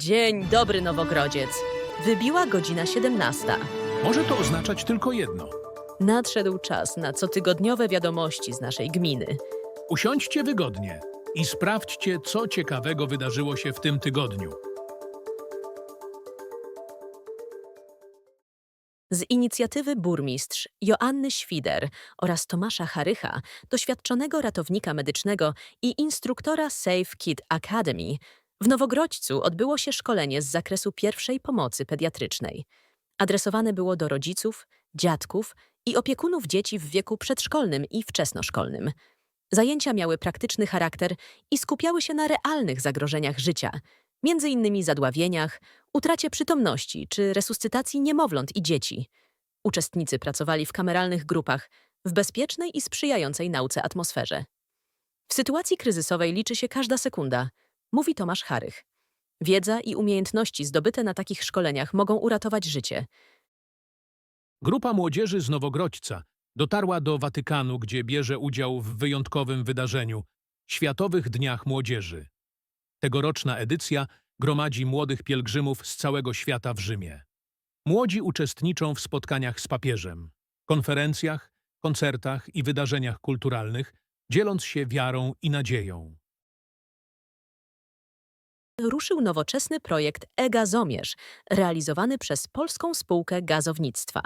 Dzień dobry, Nowogrodziec. Wybiła godzina 17. Może to oznaczać tylko jedno. Nadszedł czas na cotygodniowe wiadomości z naszej gminy. Usiądźcie wygodnie i sprawdźcie, co ciekawego wydarzyło się w tym tygodniu. Z inicjatywy burmistrz Joanny Świder oraz Tomasza Harycha, doświadczonego ratownika medycznego i instruktora Safe Kid Academy, w Nowogrodźcu odbyło się szkolenie z zakresu pierwszej pomocy pediatrycznej. Adresowane było do rodziców, dziadków i opiekunów dzieci w wieku przedszkolnym i wczesnoszkolnym. Zajęcia miały praktyczny charakter i skupiały się na realnych zagrożeniach życia, innymi zadławieniach, utracie przytomności czy resuscytacji niemowląt i dzieci. Uczestnicy pracowali w kameralnych grupach, w bezpiecznej i sprzyjającej nauce atmosferze. W sytuacji kryzysowej liczy się każda sekunda, mówi Tomasz Harych. Wiedza i umiejętności zdobyte na takich szkoleniach mogą uratować życie. Grupa młodzieży z Nowogrodźca dotarła do Watykanu, gdzie bierze udział w wyjątkowym wydarzeniu Światowych Dniach Młodzieży. Tegoroczna edycja gromadzi młodych pielgrzymów z całego świata w Rzymie. Młodzi uczestniczą w spotkaniach z papieżem, konferencjach, koncertach i wydarzeniach kulturalnych, dzieląc się wiarą i nadzieją. Ruszył nowoczesny projekt e-Gazomierz, realizowany przez Polską Spółkę Gazownictwa.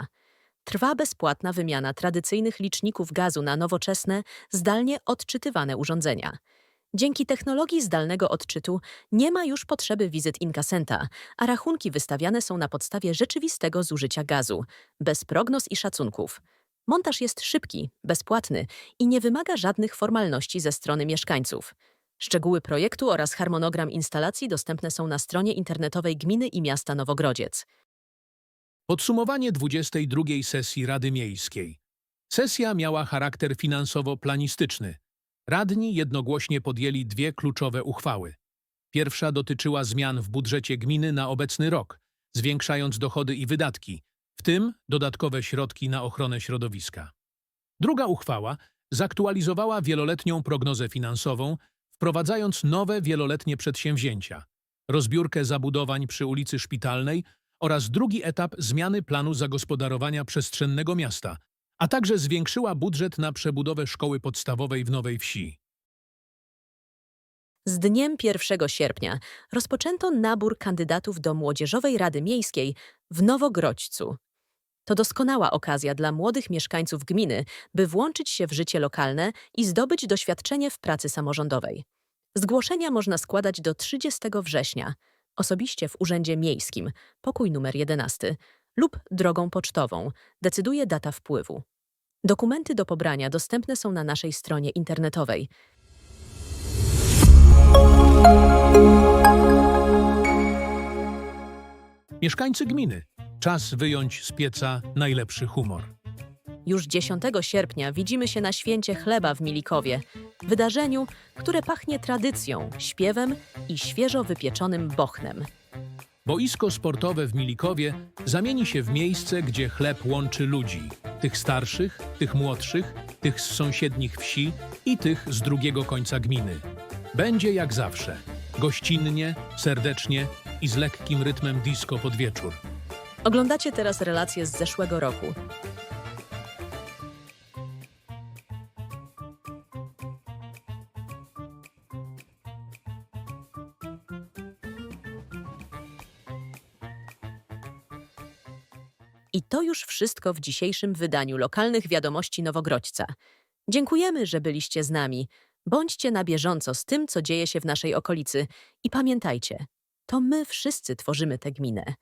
Trwa bezpłatna wymiana tradycyjnych liczników gazu na nowoczesne, zdalnie odczytywane urządzenia. Dzięki technologii zdalnego odczytu nie ma już potrzeby wizyt inkasenta, a rachunki wystawiane są na podstawie rzeczywistego zużycia gazu, bez prognoz i szacunków. Montaż jest szybki, bezpłatny i nie wymaga żadnych formalności ze strony mieszkańców. Szczegóły projektu oraz harmonogram instalacji dostępne są na stronie internetowej Gminy i Miasta Nowogrodziec. Podsumowanie 22 sesji Rady Miejskiej. Sesja miała charakter finansowo-planistyczny. Radni jednogłośnie podjęli dwie kluczowe uchwały. Pierwsza dotyczyła zmian w budżecie gminy na obecny rok, zwiększając dochody i wydatki, w tym dodatkowe środki na ochronę środowiska. Druga uchwała zaktualizowała wieloletnią prognozę finansową, wprowadzając nowe wieloletnie przedsięwzięcia, rozbiórkę zabudowań przy ulicy Szpitalnej oraz drugi etap zmiany planu zagospodarowania przestrzennego miasta, a także zwiększyła budżet na przebudowę szkoły podstawowej w Nowej Wsi. Z dniem 1 sierpnia rozpoczęto nabór kandydatów do Młodzieżowej Rady Miejskiej w Nowogrodźcu. To doskonała okazja dla młodych mieszkańców gminy, by włączyć się w życie lokalne i zdobyć doświadczenie w pracy samorządowej. Zgłoszenia można składać do 30 września, osobiście w Urzędzie Miejskim, pokój numer 11, lub drogą pocztową, decyduje data wpływu. Dokumenty do pobrania dostępne są na naszej stronie internetowej. Mieszkańcy gminy. Czas wyjąć z pieca najlepszy humor. Już 10 sierpnia widzimy się na święcie chleba w Milikowie, wydarzeniu, które pachnie tradycją, śpiewem i świeżo wypieczonym bochnem. Boisko sportowe w Milikowie zamieni się w miejsce, gdzie chleb łączy ludzi. Tych starszych, tych młodszych, tych z sąsiednich wsi i tych z drugiego końca gminy. Będzie jak zawsze. Gościnnie, serdecznie i z lekkim rytmem disco pod wieczór. Oglądacie teraz relacje z zeszłego roku. I to już wszystko w dzisiejszym wydaniu lokalnych wiadomości Nowogrodźca. Dziękujemy, że byliście z nami. Bądźcie na bieżąco z tym, co dzieje się w naszej okolicy i pamiętajcie, to my wszyscy tworzymy tę gminę.